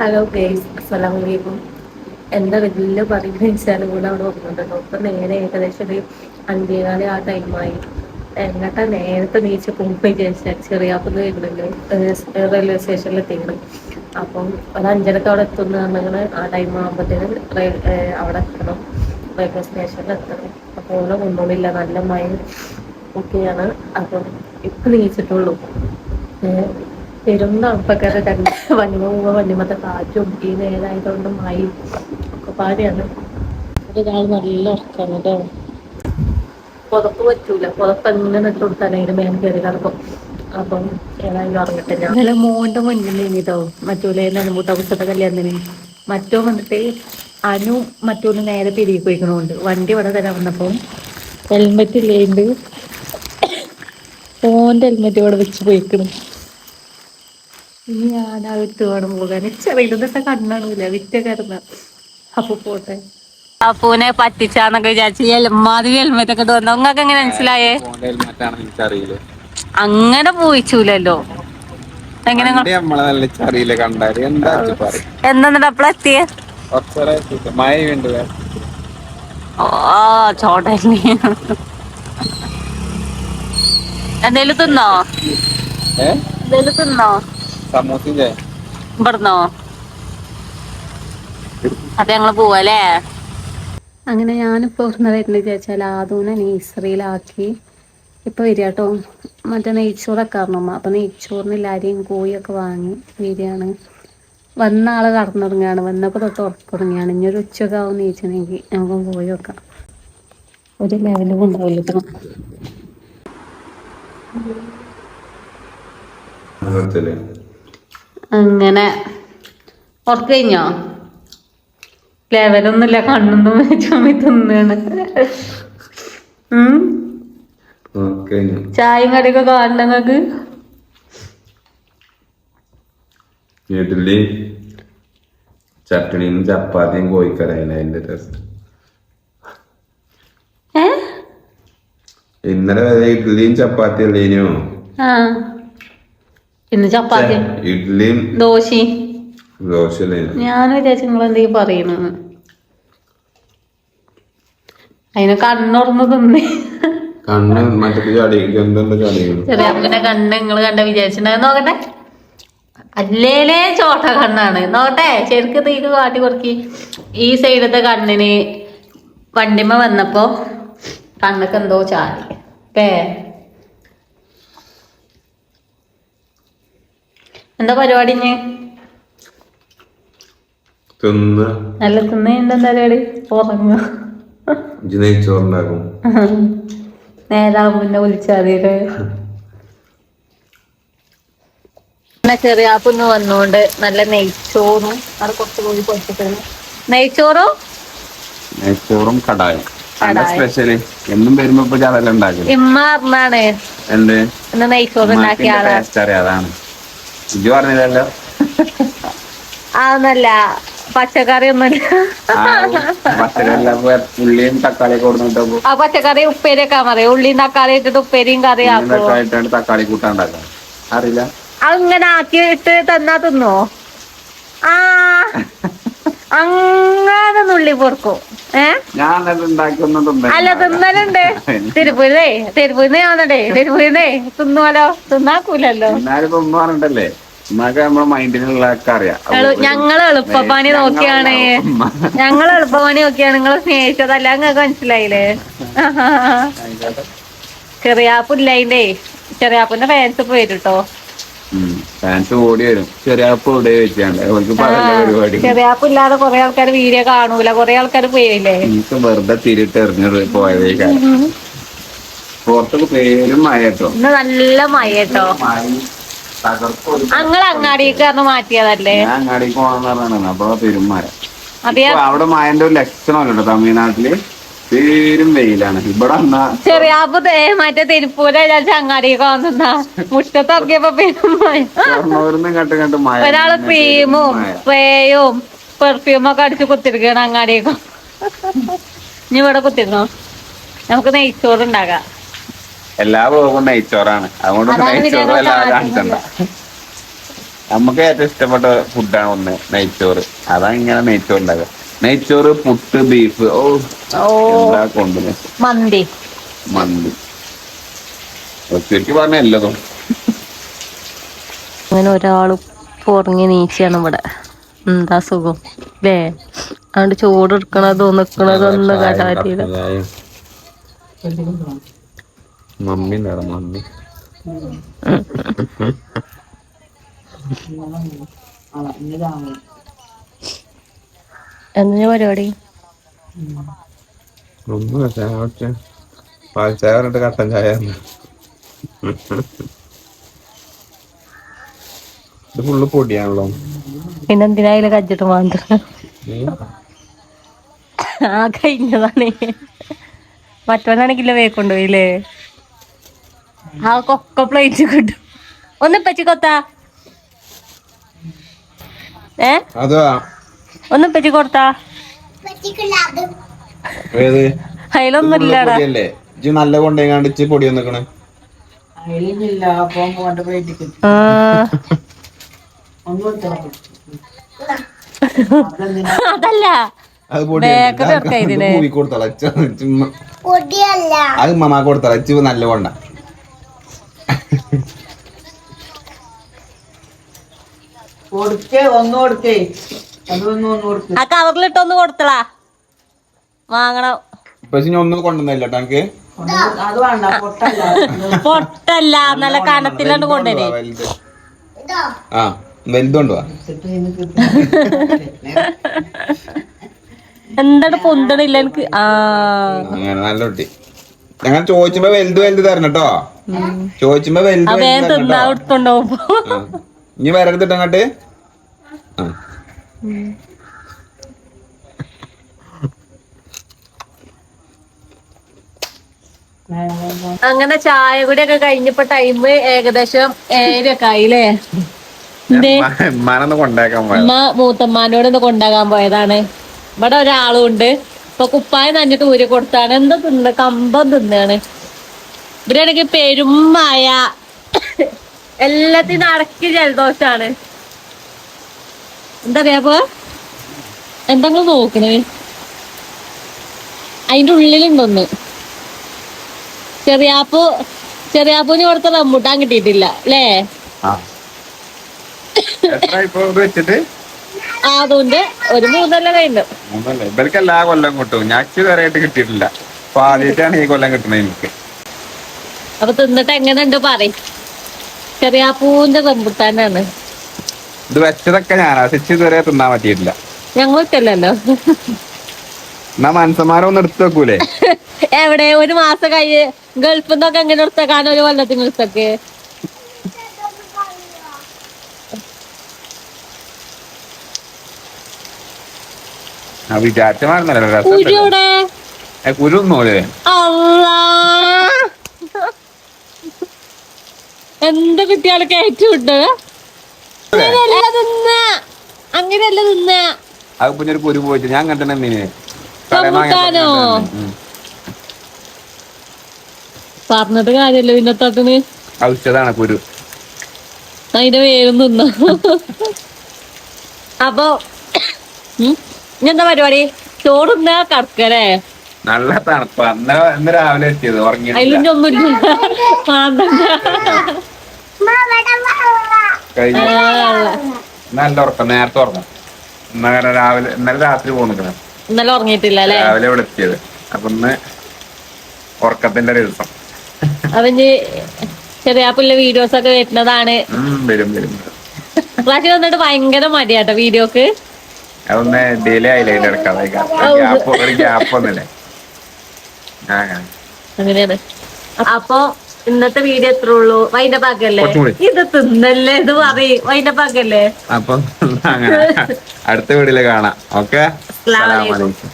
Hello guys അസ്സലാം അലൈക്കും എന്താ വലിയ പറയുന്നത് വെച്ചാലും കൂടെ അവിടെ വന്നിട്ടുണ്ടോ. ഇപ്പം നേരെ ഏകദേശം ഒരു അഞ്ചേകാൽ ആ ടൈമായി എന്നിട്ട് നേരത്തെ നീച്ച് പോകുമ്പോൾ വിചാരിച്ചാൽ ചെറിയാപ്പുന്ന് വരുന്നുണ്ട്. റെയിൽവേ സ്റ്റേഷനിൽ എത്തിക്കണം അപ്പം ഒരു അഞ്ചരക്ക് അവിടെ എത്തുന്ന പറഞ്ഞാൽ ആ ടൈം ആകുമ്പോഴത്തേനും അവിടെ എത്തണം. റെയിൽവേ സ്റ്റേഷനിൽ എത്തണം. അപ്പോൾ ഓരോ കൊണ്ടോളില്ല നല്ല മഴ ഒക്കെയാണ്. അപ്പം ഇപ്പം നീച്ചിട്ടുള്ളൂ. പെരും തണുപ്പൊക്കെ രണ്ട് വണ്ടിമ വണ്ടിമത്തെ കാറ്റും ഈ നേരായതുകൊണ്ടും ഒക്കെ പാടിയാണ്. ഒരാൾ നല്ല ഉറക്കാണ് കേട്ടോ പുതപ്പ് പറ്റൂല. പുതപ്പ് എങ്ങനെ ഇട്ട് അതിന്റെ മേലെ കയറി കിടക്കും അപ്പം ഏതായാലും ഉറങ്ങട്ടെ ഞാൻ ഇന്നലെ മോന്റെ മുന്നിൽ നിന്നിട്ടോ മറ്റൂലെ നനുമൂത്ത കുട്ടത്തെ കല്യാണത്തിന്? മറ്റോ വന്നിട്ട് അനു മറ്റൂന് നേരെ തിരികെ പോയിക്കണോണ്ട്. വണ്ടി ഇവിടെ തരാൻ വന്നപ്പം ഹെൽമെറ്റ് ഇല്ലേണ്ട്. ഫോന്റെ ഹെൽമെറ്റ് ഇവിടെ വെച്ച് പോയിക്കണം. ഞാൻ ആ വിട്ട് വേണം പോകാൻ ചെറിയതൊക്കെ കണ്ണാണൂല വിറ്റ അപ്പൊ പോട്ടെ. അപ്പൂനെ പറ്റിച്ചാന്നൊക്കെ വിചാരിച്ചു എൽമാതിരി ഹെൽമെറ്റ് ഒക്കെ തോന്നുന്നു നിങ്ങൾക്ക് എങ്ങനെ മനസ്സിലായേ? അങ്ങനെ പോയിച്ചൂലല്ലോ. എങ്ങനെ കണ്ടാൽ എന്താ അപ്പളെത്തിയേ ചോട്ടല്ലേ എന്തേലും തിന്നോ? എന്തേലും തിന്നോ? സമൂസിന്റെ ഇവിടുന്നോ? അപ്പൊ ഞങ്ങൾ പോവല്ലേ? അങ്ങനെ ഞാനിപ്പോ ഇവിടുന്ന് വരുന്നത് വിചാരിച്ചാൽ ആദൂനെ നേഴ്സറിയിലാക്കി ഇപ്പൊ വരിക കേട്ടോ. മറ്റേ നെയ്ച്ചോറൊക്കെ ആയിരുന്നു അപ്പൊ നെയ്ച്ചോറിന് അരിയും കോഴിയൊക്കെ വാങ്ങി വരികയാണ്. വന്ന ആൾ കടന്നുറങ്ങുകയാണ് വന്നപ്പോൾ തൊട്ട് ഉറക്കുറങ്ങിയാണ് ഇനി ഒരു ഉച്ചയൊക്കെ ആവും നെയ്ച്ചണെങ്കിൽ നമുക്ക് പോയി വെക്കാം. ഒരു ലെവലും ഉണ്ടാവില്ല കേട്ടോ അങ്ങനെ ഉറക്ക കഴിഞ്ഞോ ലെവലൊന്നുമില്ല കണ്ണൊന്നും ചുമി തിന്നാണ്. ചായയും കടിയൊക്കെ കാണണ്ട നിങ്ങക്ക് ചട്ടണിയും ചപ്പാത്തിയും കോഴിക്കറിയാണ് അതിന്റെ രസം ഇന്നലെ വരെ ഇഡ്ഡലിയും ചപ്പാത്തി അല്ലേനോ? ഇന്ന് ചപ്പാത്തി ഇഡ്ഡലിയും ദോശയും. ദോശ ഞാൻ വിചാരിച്ചു നിങ്ങൾ എന്തെങ്കിലും പറയണെന്ന് അതിന് കണ്ണുറന്ന് തിന്നേ. കണ്ണ് മറ്റേ ചെറിയ കണ്ണ് നിങ്ങൾ കണ്ട വിചാരിച്ചിട്ടുണ്ടായിരുന്നു. നോക്കട്ടെ. അല്ലേലേ ചോട്ട കണ്ണാണ്. നോക്കട്ടെ ശരിക്ക് തീക്ക് കാട്ടി കുറക്കി ഈ സൈഡത്തെ കണ്ണിന് വണ്ടിമ വന്നപ്പോ കണ്ണൊക്കെ എന്തോ ചാടി. പേ എന്താ പരിപാടി തിന്ന്. നല്ല തിന്നുണ്ട് എന്താ പരിപാടി? ഉറങ്ങുക നെയ്ച്ചോറുണ്ടാക്കും. നേരാകുമ്പോ പിന്നെ ചെറിയാപ്പൊന്ന് വന്നോണ്ട് നല്ല നെയ്ച്ചോറും അത് കുറച്ച് കോഴി പൊട്ടിക്കുന്നു നെയ്ച്ചോറും? നെയ്ച്ചോറും കടായും. സ്പെഷ്യൽ എന്നും വരുമ്പോ ഇമ്മ ഇന്ന് നെയ്ച്ചോറ് ഉണ്ടാക്കിയ ആളാണ് അതാണ്. ഇജ്ജ് പറഞ്ഞില്ലല്ലോ. അതൊന്നല്ല പച്ചക്കറി ഒന്നുമില്ല ഉള്ളിയും ആ പച്ചക്കറി ഉപ്പേരിയൊക്കെ പറയും ഉള്ളിയും തക്കാളി ഇട്ടിട്ട് ഉപ്പേരിയും കറി തക്കാളി കൂട്ടാൻ ഉണ്ടാക്കാം അറിയില്ല. അങ്ങനെ ആക്കിയിട്ട് തന്നാ തിന്നോ? ആ. അങ്ങനെ നുള്ളി പൊറുക്കും. അല്ല തിന്നലുണ്ട്. തിരുപ്പൂരിന്നേ തിരുപ്പൂരിന്ന് വന്നടേ തിരുപ്പൂരിന്നേ തിന്നുവല്ലോ. തിന്നാക്കൂലല്ലോ. ഞങ്ങൾ എളുപ്പപ്പണി നോക്കിയാണ്. ഞങ്ങൾ ഞങ്ങൾ എളുപ്പപ്പണി നോക്കിയാണ്. നിങ്ങൾ സ്നേഹിച്ചതല്ല നിങ്ങൾക്ക് മനസ്സിലായില്ലേ? ചെറിയാപ്പില്ലേ ചെറിയാപ്പിന്റെ ഫാൻസ് പോയി കേട്ടോ ഫാൻസ് ഓടി വരും. ചെറിയ ഇവിടെ വെച്ചാണ്ട്. അവർക്ക് പറയണ്ട പരിപാടി. ചെറിയാപ്പില്ലാതെ കൊറേ ആൾക്കാർ വീഡിയോ കാണൂല. കൊറേ ആൾക്കാർ പോയില്ലേ എനിക്ക് വെറുതെ തിരിട്ട് എറിഞ്ഞത് പോയതേ പുറത്തൊക്കെ പേരും മഴ കേട്ടോ ഇന്ന് നല്ല മഴ കേട്ടോ തകർപ്പ് അങ്ങാടിക്ക് അന്ന് മാറ്റിയതല്ലേ? അങ്ങാടിക്ക് പോകണമെന്ന് പറഞ്ഞാണ് അപ്പൊ പെരും മഴ. അപ്പൊ അവിടെ മായന്റെ ഒരു ലക്ഷണമല്ലോ തമിഴ്നാട്ടിൽ. പേരും വെയിലാണ്. ഇവിടെ ചെറിയ മറ്റേ തിരുപ്പൂര വന്നാ പിന്നെ ഒരാൾ ക്രീമും. സ്പ്രേയും പെർഫ്യൂമും ഒക്കെ അടിച്ച് കുത്തിരിക്കണം അങ്ങാടിയൊക്കെ ഇനി ഇവിടെ കുത്തിരുന്നോ? നമുക്ക് നെയ്ച്ചോറ് ഉണ്ടാക്കാം. എല്ലാ പോകും നെയ്ച്ചോറാണ്. അതുകൊണ്ട് നെയ്ച്ചോറ് കാണിച്ചണ്ട. നമുക്ക് ഏറ്റവും ഇഷ്ടപ്പെട്ട ഫുഡാണ് ഒന്ന് നെയ്ച്ചോറ്. അതാണ് ഇങ്ങനെ നെയ്ച്ചോറ് ഉണ്ടാക്കുക. നെയ്ച്ചോറ് പുട്ട് ബീഫ്. ഓ എന്താ കോമ്പിനേഷൻ മന്തി. മന്തി. ശരിക്കും പറഞ്ഞ എല്ലതും. അങ്ങനെ ഒരാൾ പുറങ്ങി നീച്ചാണ് ഇവിടെ. എന്താ സുഖം? വേ അതുകൊണ്ട് ചോറ് എടുക്കണതോ നിക്കണതോ ഒന്നും കാട്ടാറ്റില്ല മമ്മി മമ്മി. മമ്മി എന്താ പരിപാടി? ഒന്നും പാൽ ചായ പറഞ്ഞിട്ട് കട്ടൻ ചായ ഇത് ഫുള്ള് പൊടിയാണല്ലോ. കജ്ജിട്ട് മാന്ത? ആ കഴിഞ്ഞതാണ്. മറ്റവനാണെങ്കിലേ വേക്കൊണ്ടുപോയില്ലേ ആ കൊക്ക പ്ലേറ്റ് കിട്ടും. ഒന്ന് പറ്റി കൊത്താ. ഏ? അതാ. ഒന്ന് പറ്റി കൊടുത്താ ഏത്? അതിലൊന്നും ഇല്ലടാ പൊടിയല്ലേ? ഇജ്ജ് നല്ല കൊണ്ടേങ്ങാണ്ട് പൊടി വന്നിക്കണ്. അതല്ല. അത് മമാ കൊടുത്തള. നല്ല കൊണ്ട. കൊടുക്കേ ഒന്ന് കൊടുക്ക്. ആ കവറിലിട്ടൊന്ന് കൊടുത്തളാ. വാങ്ങണം. പക്ഷെ ഞാൻ ഒന്നും കൊണ്ടുവന്നില്ല ടാങ്ക് പൊട്ടല്ല. പൊട്ടല്ല നല്ല കനത്തിലാണ്ട് കൊണ്ടുവരേ ആ വലുത് കൊണ്ടുവാ എന്താണ് പൊന്തണില്ല എനിക്ക്? ആ. അങ്ങനെ നല്ല കുട്ടി. ഞങ്ങൾ ചോദിച്ചുമ്പോ വലുത് വലുത് തരണം കേട്ടോ ചോദിച്ചുമ്പോ വലുത്. ഇനി വരരുത് അങ്ങോട്ട് ആ. അങ്ങനെ ചായ ഒക്കെ കഴിഞ്ഞപ്പോ ടൈം ഏകദേശം ഏഴരൊക്കെ ആയില്ലേ? ഉമ്മ മൂത്തമ്മാനോട് ഒന്ന് കൊണ്ടാകാൻ പോയതാണ്. ഇവിടെ ഒരാളും ഉണ്ട് ഇപ്പൊ കുപ്പായം നഞ്ഞിട്ട് ഊരി കൊടുത്താണ്. എന്താ തിന്ന? കമ്പം തിന്നാണ്. ഇവരാണെങ്കിൽ പെരുമായ എല്ലാത്തിനും അടക്കി ജലദോഷാണ്. എന്താ പറയാ എന്താ നിങ്ങൾ നോക്കണേ. അതിന്റെ ഉള്ളിലുണ്ടൊന്ന്. ചെറിയാപ്പു ചെറിയാപ്പൂന് കൊടുത്ത റംബൂട്ടാൻ കിട്ടിയിട്ടില്ല അല്ലേ? അതുകൊണ്ട് ഒരു മൂന്നല്ല കഴിഞ്ഞു. മൂന്നല്ലേ ഇവർക്ക് എല്ലാ കൊല്ലം കിട്ടും. ഞാൻ ഇതുവരെയായിട്ട് കിട്ടിയിട്ടില്ല. അപ്പൊ ആദ്യമായിട്ടാണ് ഈ കൊല്ലം കിട്ടുന്നത് എനിക്ക്. അപ്പൊ തിന്നിട്ട് എങ്ങനെയുണ്ട് പറയും. ചെറിയാപ്പൂവിന്റെ റംബുട്ടാനാണ്. ഇത് വെച്ചതൊക്കെ ഞാനാ. സ്വിച്ച് ഇതുവരെ തിന്നാൻ പറ്റിയിട്ടില്ല. ഞങ്ങൾക്കല്ലല്ലോ എന്നാ മനസ്സന്മാരൊന്നും എടുത്തു വെക്കൂലേ? എവിടെ? ഒരു മാസം കഴിഞ്ഞ് ഗൾഫിൽ നിന്നൊക്കെ എങ്ങനെ എടുത്തേക്കാണ് ഒരു കൊല്ലത്തിന് എടുത്തൊക്കെ ആ വിചാരിച്ച മറന്നല്ലോ കുരു അള്ളാ. എന്ത് കിട്ടിയാലും കയറ്റി അങ്ങനെയല്ല തിന്ന. അങ്ങനെയല്ല തിന്ന. അത് പിന്നെ ഒരു കുരു പോയിട്ട് ഞാൻ കണ്ടിട്ട്? പറഞ്ഞിട്ട് കാര്യല്ല പിന്നെ തട്ടിന് ഔഷധാണ് കുരു. അതിന്റെ വേരും തിന്ന. അപ്പൊ എന്താ പരിപാടി? ചോറുന്ന കടക്കലേ? നല്ല തണുപ്പാ. ഇന്ന് രാവിലെ എത്തിയത് ഉറങ്ങി അതിലൊന്നും കഴിഞ്ഞു. നല്ല ഉറക്കം നേരത്തെ ഉറങ്ങും. ഇന്നലെ രാവിലെ ഇന്നലെ രാത്രി പോന്നിക്കണം. ഇന്നലെ ഉറങ്ങിയിട്ടില്ല അല്ലേ? രാവിലെ ഇവിടെ എത്തിയത്. അപ്പൊ ഇന്ന് ഉറക്കത്തിന്റെ ഒരു ദിവസം അവന് ചെറിയാപ്പുള്ള വീഡിയോസ് ഒക്കെ വരുന്നതാണ്. വരും വരും. പ്രാവശ്യം വന്നിട്ട് ഭയങ്കര മടിയാട്ടോ വീഡിയോക്ക് അതൊന്ന് ഡിലേ ആയില്ലേ അതിന്റെ ഇടയ്ക്ക്? ഗ്യാപ്പ് ഒരു ഗ്യാപ്പ് ആ. അങ്ങനെയാണ്. അപ്പൊ ഇന്നത്തെ വീഡിയോ എത്ര ഉള്ളൂ? വൈന്റെ പാകല്ലേ ഇത് തിന്നല്ലേ? ഇത് പറയും. വൈൻഡപ്പാക്കല്ലേ അപ്പൊ അങ്ങനെ. അടുത്ത വീഡിയോയിൽ കാണാം. ഓക്കെ? അസ്സലാമു അലൈക്കും. അലൈക്കും